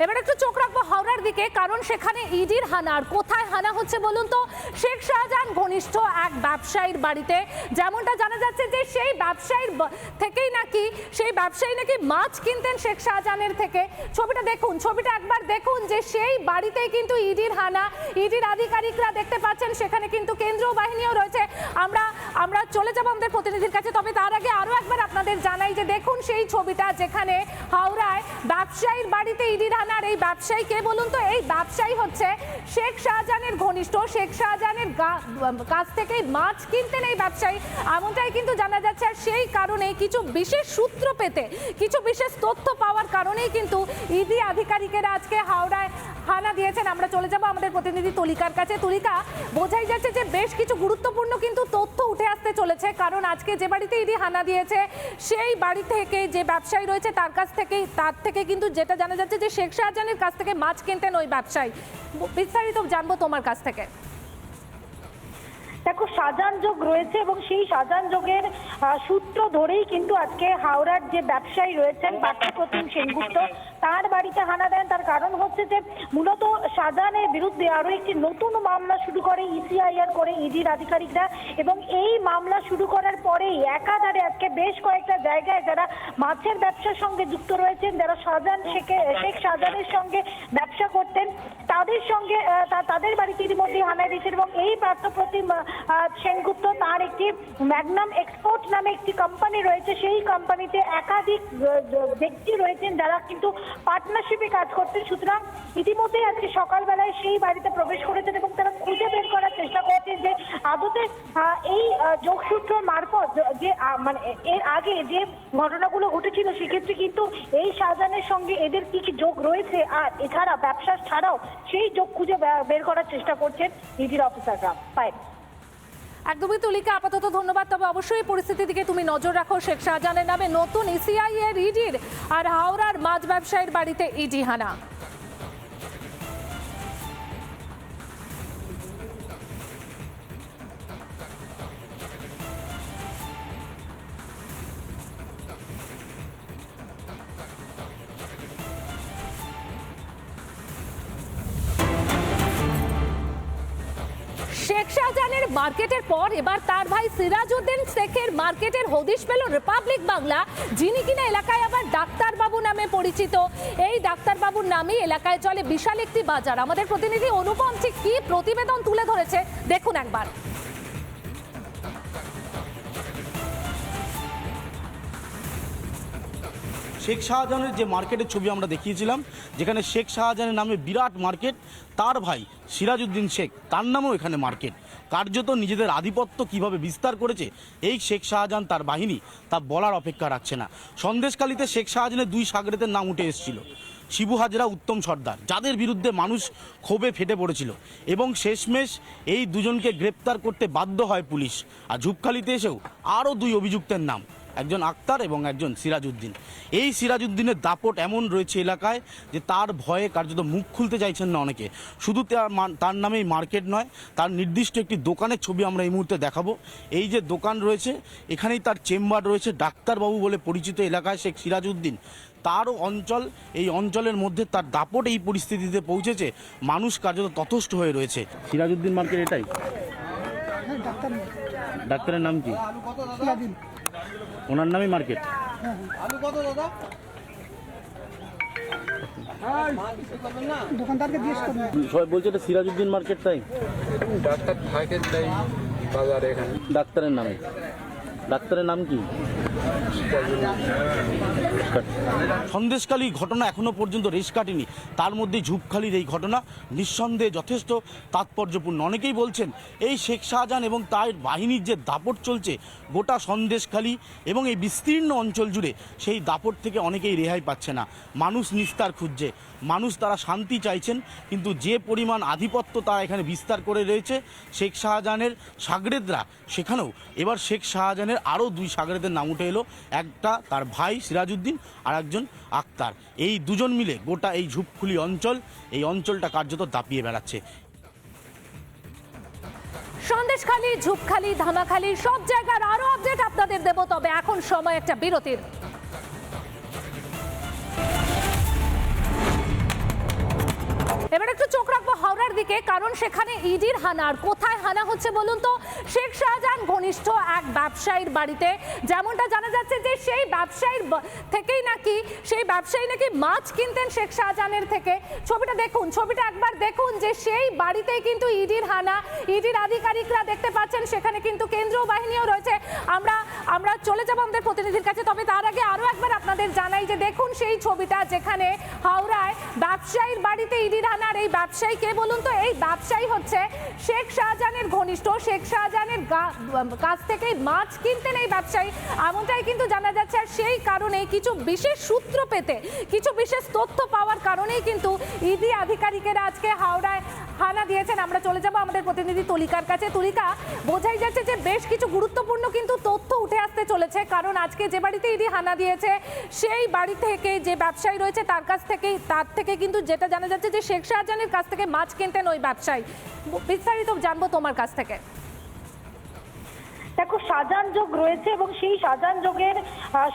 এবার একটু চোখ রাখব হাওড়ার দিকে কারণ সেখানে ইডির হানার কোথায় হানা হচ্ছে বলুন তো? শেখ শাহজাহান ঘনিষ্ঠ এক ব্যবসায়ীর বাড়িতে। যেমনটা জানা যাচ্ছে যে সেই ব্যবসায়ীর থেকেই নাকি, সেই ব্যবসায়ী নাকি মাছ কিনতেন শেখ শাহজাহানের থেকে। ছবিটা দেখুন, ছবিটা একবার দেখুন যে সেই বাড়িতেই কিন্তু ইডির হানা। ইডির আধিকারিকরা দেখতে পাচ্ছেন, সেখানে কিন্তু কেন্দ্রীয় বাহিনীও রয়েছে। আমরা আমরা চলে যাব আমাদের প্রতিনিধির কাছে, তবে তার আগে আরও একবার আপনাদের জানাই যে দেখুন সেই ছবিটা যেখানে হাওড়ায় ব্যবসায়ীর বাড়িতে ইডির হানার। এই ব্যবসায়ী কে বলুন এই ব্যবসায়ী হচ্ছে শেখ শাহজাহানের ঘনিষ্ঠ। শেখ শাহজাহানের কাছ থেকে মাছ কিনতেন এই ব্যবসায়ী এমনটাই কিন্তু জানা যাচ্ছে আর সেই কারণে কিছু বিশেষ সূত্র পেতে, কিছু বিশেষ তথ্য পাওয়ার কারণেই কিন্তু ইডি আধিকারিকেরা আজকে হাওড়ায় হানা দিয়েছেন। আমরা চলে যাব আমাদের প্রতিনিধি তুলিকার কাছে। তুলিকা, বোঝাই যাচ্ছে যে বেশ কিছু গুরুত্বপূর্ণ কিন্তু তথ্য উঠে আসতে চলেছে, কারণ আজকে যে বাড়িতে ইডি হানা দিয়েছে, সেই বাড়ি থেকে যে ব্যবসায়ী রয়েছে তার কাছ থেকেই, তার থেকে কিন্তু যেটা জানা যাচ্ছে যে শেখ শাহজাহানের কাছ থেকে মাছ কিনতেন ওই ব্যবসায়ী। বিস্তারিত জানব তোমার কাছ থেকে। দেখো শাহজাহান যোগ রয়েছে এবং সেই শাহজাহান যোগের সূত্র ধরেই কিন্তু আজকে হাওড়ার যে ব্যবসায়ী রয়েছেন, পার্থপ্রতিম সেনগুপ্ত তার বাড়িতে হানা দেন। তার কারণ হচ্ছে যে মূলত শাহজাহানের বিরুদ্ধে আরও একটি নতুন মামলা শুরু করে ইসিআইআর করে ইডির আধিকারিকরা। এবং এই মামলা শুরু করার পরেই একাধারে আজকে বেশ কয়েকটা জায়গায় যারা মাছের ব্যবসার সঙ্গে যুক্ত রয়েছেন, যারা শাহজাহান শেখে শাহজাহানের সঙ্গে ব্যবসা করতেন, তাদের সঙ্গে তাদের বাড়িতে ইতিমধ্যে হানা দিয়েছেন। এবং এই পার্থপ্রতিম সেনগুপ্ত তার একটি ম্যাগনাম এক্সপোর্ট নামে একটি কোম্পানি রয়েছে। সেই কোম্পানিতে একাধিক ব্যক্তি রয়েছেন যারা কিন্তু পার্টনারশিপে কাজ করতেন সুতরাং ইতিমধ্যেই আজকে সকালবেলায় সেই বাড়িতে প্রবেশ করেছেন এবং তারা খুঁজে বের করার চেষ্টা করছেন যে আদতে এই যোগসূত্র মারফত যে মানে এর আগে যে ঘটনাগুলো ঘটেছিল, সেক্ষেত্রে কিন্তু এই শাহজাহানের সঙ্গে এদের কি কি যোগ রয়েছে আর এছাড়া ব্যবসা ছাড়াও সেই যোগ খুঁজে বের করার চেষ্টা করছেন ইডির অফিসাররা। পায় একদমই তুলিকা আপাতত ধন্যবাদ, তবে অবশ্যই পরিস্থিতির দিকে তুমি নজর রাখো। শেখ শাহজাহানের নামে নতুন ইসিআই এর ইডির আর হাওড়ার মাছ ব্যবসায়ীর বাড়িতে ইডি হানা। শাহজাহানের মার্কেটের পর এবার তার ভাই সিরাজউদ্দিন শেখের মার্কেটের হদিশ পেল রিপাবলিক বাংলা, যিনি কিনা এলাকায় আবার ডাক্তারবাবু নামে পরিচিত। এই ডাক্তারবাবুর নামে এলাকায় চলে বিশাল একটি বাজার। আমাদের প্রতিনিধি অনুপম ঠিক কি প্রতিবেদন তুলে ধরেছে? দেখুন একবার। শেখ শাহজাহানের যে মার্কেটের ছবি আমরা দেখিয়েছিলাম, যেখানে শেখ শাহজাহানের নামে বিরাট মার্কেট, তার ভাই সিরাজউদ্দিন শেখ, তার নামেও এখানে মার্কেট। কার্যত নিজেদের আধিপত্য কীভাবে বিস্তার করেছে, এই শেখ শাহজাহান তার বাহিনী তা বলার অপেক্ষা রাখছে না। সন্দেশকালীতে শেখ শাহজাহানের দুই সাগরেতের নাম উঠে এসেছিল। শিবু হাজরা, উত্তম সর্দার, যাদের বিরুদ্ধে মানুষ ক্ষোভে ফেটে পড়েছিল। এবং শেষমেশ এই দুজনকে গ্রেপ্তার করতে বাধ্য হয় পুলিশ। আর ঝুপখালিতে এসেও আরও দুই অভিযুক্তের নাম। একজন আক্তার এবং একজন সিরাজউদ্দিন। এই সিরাজউদ্দিনের দাপট এমন রয়েছে এলাকায় যে তার ভয়ে কার্যত মুখ খুলতে চাইছেন না অনেকে। শুধু তার তার নামেই মার্কেট নয় তার নির্দিষ্ট একটি দোকানের ছবি আমরা এই মুহূর্তে দেখাবো। এই যে দোকান রয়েছে এখানেই তার চেম্বার রয়েছে ডাক্তারবাবু বলে পরিচিত এলাকায় শেখ সিরাজউদ্দিন। তারও অঞ্চল এই অঞ্চলের মধ্যে তার দাপট এই পরিস্থিতিতে পৌঁছেছে মানুষ কার্যত তথস্থ হয়ে রয়েছে। সিরাজউদ্দিন মার্কেট এটাই? ডাক্তারের নাম কি? ওনার নামই মার্কেট। দোকানদারকে জিজ্ঞেস করুন। সবাই বলছে এটা সিরাজউদ্দিন মার্কেট তাই? ডাক্তার থাকেন তাই বাজারে এখানে। ডাক্তারের নামে। ডাক্তারের নাম কি? সন্দেশকালী ঘটনা এখনও পর্যন্ত রেশ কাটেনি। তার মধ্যে ঝুপখালির এই ঘটনা নিঃসন্দেহে যথেষ্ট তাৎপর্যপূর্ণ। অনেকেই বলছেন, এই শেখ শাহজাহান এবং তার বাহিনীর যে দাপট চলছে, গোটা সন্দেশখালী এবং এই বিস্তীর্ণ অঞ্চল জুড়ে সেই দাপট থেকে অনেকেই রেহাই পাচ্ছে না। মানুষ নিস্তার খুঁজছে। মানুষ তারা শান্তি চাইছেন, কিন্তু যে পরিমাণ আধিপত্য তারা এখানে বিস্তার করে রয়েছে, শেখ শাহজাহানের সাগরেদরা, সেখানেও। এবার শেখ শাহজাহানের আরও দুই সাগরেদের নাম উঠে এলো। একটা তার ভাই সিরাজউদ্দিন আর একজন আক্তার। এই দুজন মিলে গোটা এই ঝুপখুলি অঞ্চল, এই অঞ্চলটা কার্যত দাপিয়ে বেড়াচ্ছে। সন্দেশখালী, ঝুপখালী, ধামাখালী সব জায়গার আরও আপডেট আপনাদের দেব, তবে এখন সময় একটা বিরতির। দিকে, কারণ সেখানে ইডির হানার কোথায় হানা হচ্ছে বলুন তো? শেখ শাহজাহান ঘনিষ্ঠ এক ব্যবসায়ীর বাড়িতে। যেমনটা জানা যাচ্ছে যে সেই ব্যবসায়ীর থেকেই নাকি, সেই ব্যবসায়ী নাকি মাছ কিনতেন শেখ শাহজাহানের থেকে। ছবিটা দেখুন, ছবিটা একবার দেখুন যে সেই বাড়িতেই কিন্তু ইডির হানা। ইডির আধিকারিকরা দেখতে পাচ্ছেন, সেখানে কিন্তু কেন্দ্রীয় বাহিনীও রয়েছে। আমরা আমরা চলে যাব আমাদের প্রতিনিধির কাছে, তবে তার আগে আরও একবার আপনাদের জানাই যে দেখুন সেই ছবিটা যেখানে হাওড়ায় ব্যবসায়ীর বাড়িতে ইডির হানার এই ব্যবসায়ী কে বলুন তো এই ব্যবসায়ী হচ্ছে শেখ শাহজাহানের ঘনিষ্ঠ। শেখ শাহজাহানের কাছ থেকেই মাছ কিনতেন এই ব্যবসায়ী। এমনটাই কিন্তু জানা যাচ্ছে আর সেই কারণে কিছু বিশেষ সূত্র পেতে, কিছু বিশেষ তথ্য পাওয়ার কারণেই কিন্তু ইডি আধিকারিকেরা আজকে হাওড়ায় হানা দিয়েছেন। আমরা চলে যাব আমাদের প্রতিনিধি তলিকার কাছে। তলিকা, বোঝাই যাচ্ছে যে বেশ কিছু গুরুত্বপূর্ণ কিন্তু তথ্য উঠে আসতে চলেছে, কারণ আজকে যে বাড়িতে ইডি হানা দিয়েছে, সেই বাড়ি থেকে যে ব্যবসায়ী রয়েছে তার কাছ থেকেই তার থেকে কিন্তু যেটা জানা যাচ্ছে যে শেখ শাহজাহানের কাছ থেকে মাছ কিনতেন ওই ব্যবসায়ী। বিস্তারিত জানব তোমার কাছ থেকে। দেখো শাহজাহান যোগ রয়েছে এবং সেই শাহজাহান যোগের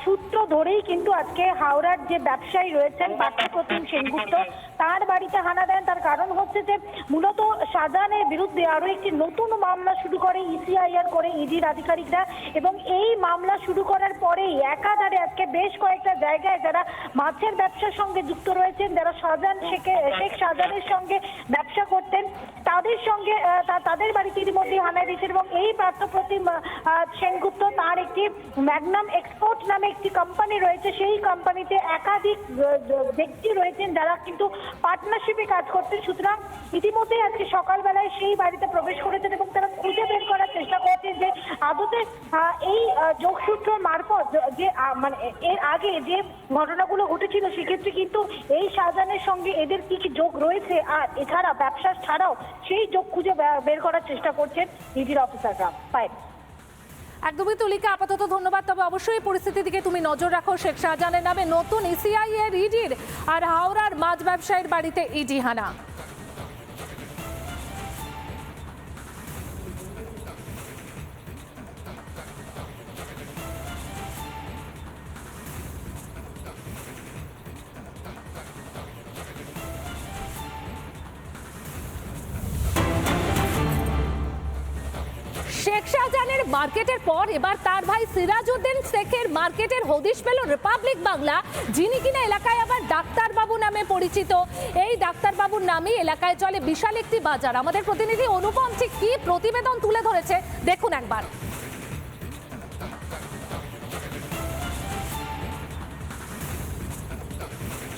সূত্র ধরেই কিন্তু আজকে হাওড়ার যে ব্যবসায়ী রয়েছেন, পার্থপ্রতিম সেনগুপ্ত তার বাড়িতে হানা দেন, তার কারণ হচ্ছে যে মূলত শাহজাহানের বিরুদ্ধে আরও একটি নতুন মামলা শুরু করে ইসিআইআর করে ইডির আধিকারিকরা এবং এই মামলা শুরু করার পরেই একাধারে আজকে বেশ কয়েকটা জায়গায় যারা মাছের ব্যবসার সঙ্গে যুক্ত রয়েছেন, যারা শাহজাহান শেখে, শেখ শাহজাহানের সঙ্গে ব্যবসা করতেন, তাদের সঙ্গে তাদের বাড়িতে ইতিমধ্যে হানা দিয়েছেন এবং এই পার্থপ্রতিম সেনগুপ্ত তার একটি ম্যাগনাম এক্সপোর্ট নামে একটি কোম্পানি রয়েছে। সেই কোম্পানিতে একাধিক ব্যক্তি রয়েছেন যারা কিন্তু পার্টনারশিপে কাজ করতেন সুতরাং ইতিমধ্যে আজকে সকালবেলায় সেই বাড়িতে প্রবেশ করেছেন এবং তারা খুঁজে বের করার চেষ্টা করছেন যে আদতে এই যোগসূত্র মারফত যে মানে এর আগে যে ঘটনাগুলো ঘটেছিল, সেক্ষেত্রে কিন্তু এই শাহজাহানের সঙ্গে এদের কি কি যোগ রয়েছে? আর এছাড়া ব্যবসা ছাড়াও সেই যোগ খুঁজে বের করার চেষ্টা করছেন ইডির অফিসাররা। পায় একদমই তুলিকা আপাতত ধন্যবাদ, তবে অবশ্যই পরিস্থিতির দিকে তুমি নজর রাখো। শেখ শাহজাহানের নামে নতুন ইসিআই এর ইডির আর হাওড়ার মাছ ব্যবসায়ীর বাড়িতে ইডি হানা। শেখ শাহজাহানের মার্কেটের পর এবার তার ভাই সিরাজউদ্দিন শেখের মার্কেটের হদিশ পেল রিপাবলিক বাংলা, যিনি কিনা এলাকায় আবার ডাক্তারবাবু নামে পরিচিত। এই ডাক্তারবাবুর নামেই এলাকায় চলে বিশাল একটি বাজার। আমাদের প্রতিনিধি অনুপম ঠিক কি প্রতিবেদন তুলে ধরেছে? দেখুন একবার।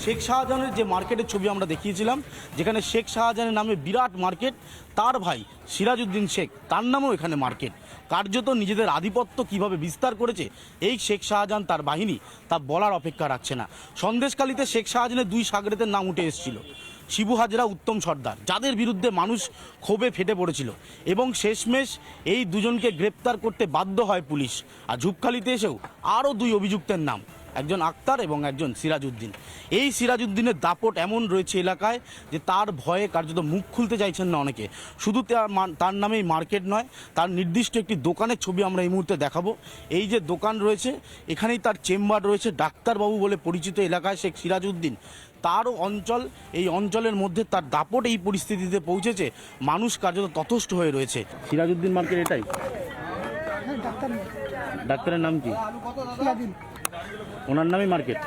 শেখ শাহজাহানের যে মার্কেটের ছবি আমরা দেখিয়েছিলাম, যেখানে শেখ শাহজাহানের নামে বিরাট মার্কেট, তার ভাই সিরাজউদ্দিন শেখ, তার নামেও এখানে মার্কেট। কার্যত নিজেদের আধিপত্য কীভাবে বিস্তার করেছে, এই শেখ শাহজাহান তার বাহিনী, তা বলার অপেক্ষা রাখছে না। সন্দেশকালীতে শেখ শাহজাহানের দুই সাগরেদের নাম উঠে এসেছিল, শিবু হাজরা, উত্তম সর্দার, যাদের বিরুদ্ধে মানুষ ক্ষোভে ফেটে পড়েছিল। এবং শেষমেশ এই দুজনকে গ্রেপ্তার করতে বাধ্য হয় পুলিশ। আর ঝুপখালিতে এসেও আরও দুই অভিযুক্তের নাম। একজন আক্তার এবং একজন সিরাজউদ্দিন। এই সিরাজউদ্দিনের দাপট এমন রয়েছে এলাকায় যে তার ভয়ে কার্যত মুখ খুলতে চাইছেন না অনেকে। শুধু তার তার নামেই মার্কেট নয় তার নির্দিষ্ট একটি দোকানের ছবি আমরা এই মুহূর্তে দেখাবো। এই যে দোকান রয়েছে এখানেই তার চেম্বার রয়েছে ডাক্তারবাবু বলে পরিচিত এলাকায় শেখ সিরাজউদ্দিন। তারও অঞ্চল এই অঞ্চলের মধ্যে তার দাপট এই পরিস্থিতিতে পৌঁছেছে মানুষ কার্যত তথস্থ হয়ে রয়েছে। সিরাজউদ্দিন মার্কেট এটাই? হ্যাঁ ডাক্তার ডাক্তারের নাম কি? ওনার নামই মার্কেট।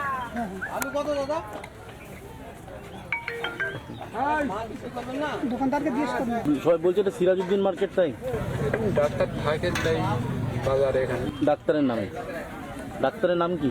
দোকানদারকে জিজ্ঞেস করুন। সবাই বলছে এটা সিরাজউদ্দিন মার্কেট তাই। ডাক্তার থাকেন তাই বাজারে এখানে। ডাক্তারের নামে। ডাক্তারের নাম কি?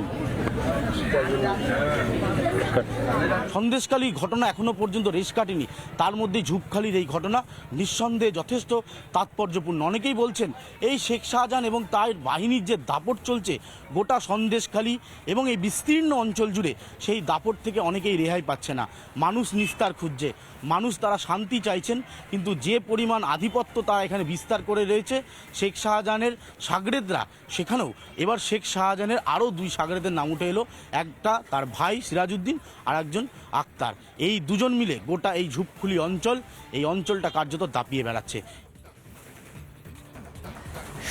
সন্দেশকালী ঘটনা এখনও পর্যন্ত রেশ কাটেনি। তার মধ্যে ঝুপখালির এই ঘটনা নিঃসন্দেহে যথেষ্ট তাৎপর্যপূর্ণ। অনেকেই বলছেন, এই শেখ শাহজাহান এবং তার বাহিনীর যে দাপট চলছে, গোটা সন্দেশখালী এবং এই বিস্তীর্ণ অঞ্চল জুড়ে সেই দাপট থেকে অনেকেই রেহাই পাচ্ছে না। মানুষ নিস্তার খুঁজছে, মানুষ তারা শান্তি চাইছেন, কিন্তু যে পরিমাণ আধিপত্য তারা এখানে বিস্তার করে রয়েছে, শেখ শাহজাহানের সাগরেদরা, সেখানেও। এবার শেখ শাহজাহানের আরও দুই সাগরেদের নাম উঠে এলো। একটা তার ভাই সিরাজউদ্দিন আর একজন আক্তার। এই দুজন মিলে গোটা এই ঝুপখুলি অঞ্চল, এই অঞ্চলটা কার্যত দাপিয়ে বেড়াচ্ছে।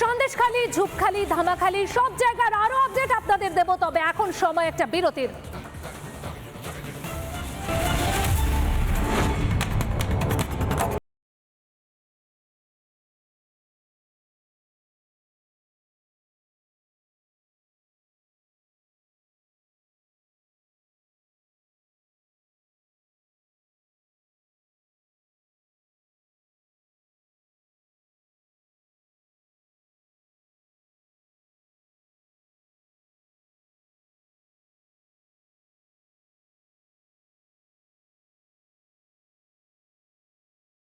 সন্দেশখালী, ঝুপখালী, ধামাখালী, সব জায়গার আরও আপডেট আপনাদের দেব। তবে এখন সময় একটা বিরতির।